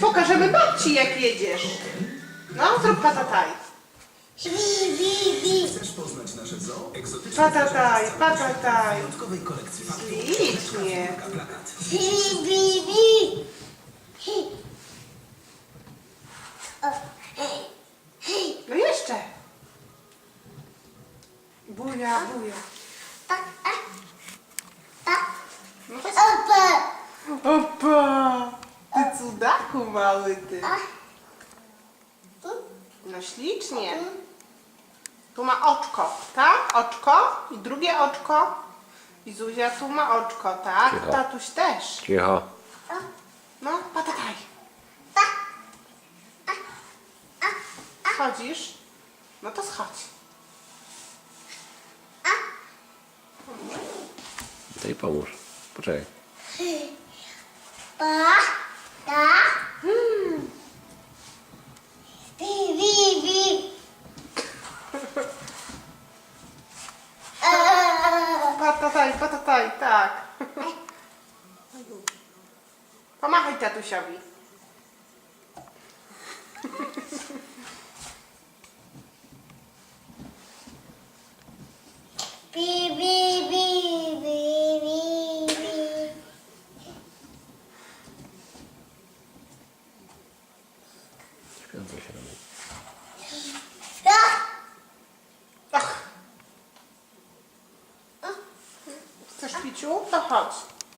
pokażemy babci, jak jedziesz. No, zrób patataj. Bi, bi. Chcesz poznać nasze zoo? Egzotyczne Patataj, zwierzęta patataj. wyjątkowej kolekcji faktów. Ślicznie. Plakat. Hi. O, hej, hej. No jeszcze. Buja, buja. Tak, a. Tak. No to... Opa. Opa! Ty cudaku mały ty. No ślicznie. Tu ma oczko, tak? Oczko i drugie oczko. I Zuzia tu ma oczko, tak? Cicho. Tatuś też. Cicho. No, patataj. Tak. Schodzisz? No to schodź. Daj pomóż. Poczekaj. Pa. Ta. Patataj, patataj, tak. Pomachaj tatusiowi. Bi, bi, bi, bi, bi, bi. Śpiąco Chcesz piciu? To chodź.